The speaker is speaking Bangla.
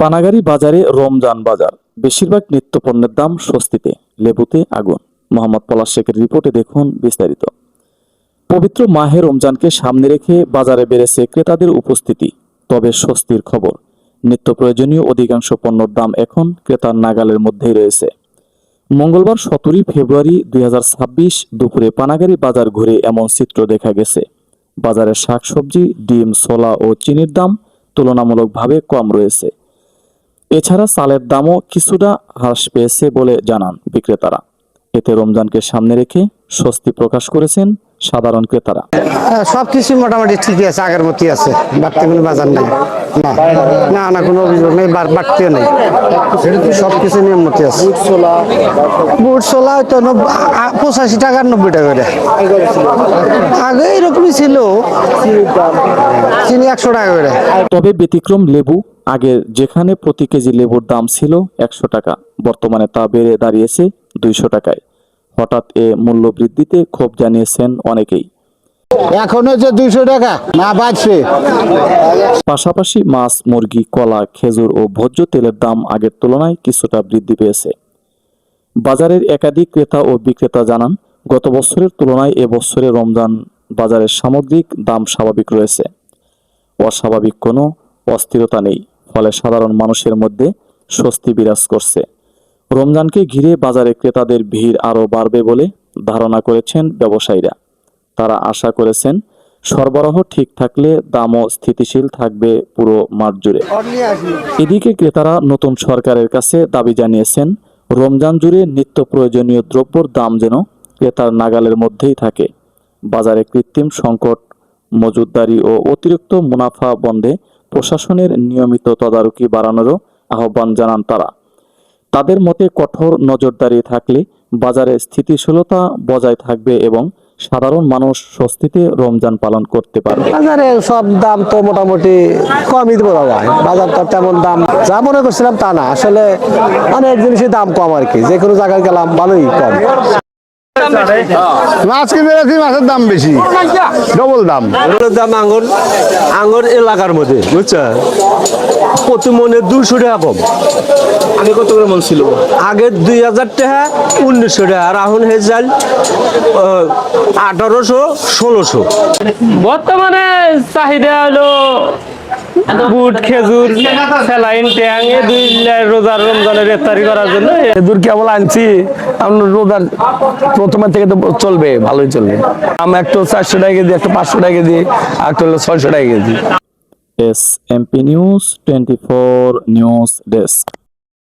পানাগাড়ি বাজারে রমজান বাজার। বেশিরভাগ নিত্যপণ্যের দাম স্বস্তিতে, লেবুতে আগুন। মোহাম্মদ পলাশ শেখের রিপোর্টে দেখুন বিস্তারিত। পবিত্র মাহে রমজানকে সামনে রেখে বাজারে বেড়েছে ক্রেতাদের উপস্থিতি। তবে স্বস্তির খবর, নিত্য প্রয়োজনীয় অধিকাংশ পণ্যর দাম এখন ক্রেতার নাগালের মধ্যেই রয়েছে। মঙ্গলবার সতেরোই ফেব্রুয়ারি দুই হাজার ছাব্বিশ দুপুরে পানাগাড়ি বাজার ঘুরে এমন চিত্র দেখা গেছে। বাজারের শাকসবজি, ডিম, ছোলা ও চিনির দাম তুলনামূলকভাবে কম রয়েছে। এছাড়া চালের দামও কিছুটা হ্রাস পেয়েছে বলে জানান বিক্রেতারা। এতে রমজানকে সামনে রেখে স্বস্তি প্রকাশ করেছেন সাধারণ ক্রেতারা। সব কিছু মোটামুটি ঠিকই আছে আগের মতোই আছে বাড়তে কোনো বাজার নেই। না না কোনো অভিযোগ নেই বাড়তেও নেই। সব কিছু নিয়ম মতো আছে। বুট ছোলা হয়তো পঁচাশি টাকা নব্বই টাকা করে। আগে এরকমই ছিল। চিনি একশো টাকা করে। তবে ব্যতিক্রম লেবু আগে যেখানে প্রতি কেজি লেবুর দাম ছিল একশো টাকা বর্তমানে তা বেড়ে দাঁড়িয়েছে দুইশো টাকায়। হঠাৎ এ মূল্য বৃদ্ধিতে ক্ষোভ জানিয়েছেন অনেকেই। এখন হচ্ছে দুইশো টাকা না বাড়ছে। পাশাপাশি মাছ মুরগি কলা খেজুর ও ভোজ্য তেলের দাম আগের তুলনায় কিছুটা বৃদ্ধি পেয়েছে। বাজারের একাধিক ক্রেতা ও বিক্রেতা জানান গত বছরের তুলনায় এবছরে রমজান বাজারের সামগ্রিক দাম স্বাভাবিক রয়েছে। অস্বাভাবিক কোনো অস্থিরতা নেই। ফলে সাধারণ মানুষের মধ্যে স্বস্তি বিরাজ করছে। রমজানকে ঘিরে বাজারে ক্রেতাদের ভিড় আরও বাড়বে বলে ধারণা করেছেন ব্যবসায়ীরা। তারা আশা করেছেন, সরবরাহ ঠিক থাকলে দামও স্থিতিশীল থাকবে পুরো মাঠ জুড়ে। এদিকে ক্রেতারা নতুন সরকারের কাছে দাবি জানিয়েছেন, রমজান জুড়ে নিত্য প্রয়োজনীয় দ্রব্যর দাম যেন ক্রেতার নাগালের মধ্যেই থাকে। বাজারে কৃত্রিম সংকট মজুতদারি ও অতিরিক্ত মুনাফা বন্ধে প্রশাসনের নিয়মিত তদারকি বাড়ানোরও আহ্বান জানান তারা। তাদের মতে কঠোর নজরদারি থাকলে বাজারে স্থিতিশীলতা বজায় থাকবে এবং সাধারণ মানুষ স্বস্তিতে রমজান পালন করতে পারবে। বাজারে সব দাম তো মোটামুটি কমই বলা যায় বাজার তো তেমন দাম যা মনে করছিলাম তা না। আসলে অনেক জিনিসের দাম কম আর কি। যে কোনো জায়গায় গেলাম ভালোই কম। মাছ কিনতে যাচ্ছি মাছের দাম বেশি। ডবল দাম। দাম আঙুর আঙুর এলাকার মধ্যে বুঝছ? প্রতি মনে দুশো টাকা কম। আগে কত করে মন ছিল? আগে দুই হাজার টাকা উনিশশো টাকা আর এখন হয়ে যান আঠারোশো ষোলোশো। বর্তমানে চাহিদা হলো বুট খেজুর স্যালাইন ট্যাং এ দুই রোজার রমজানের ইফতারি করার জন্য। খেজুর কেবল আনছি আপনার রোজার প্রথমের থেকে তো চলবে ভালোই চলবে। আমি একটা চারশো টাকা কেজি একটা পাঁচশো টাকা কেজি আর একটা হলো ছয়শো টাকা KG. S MP news twenty four news desk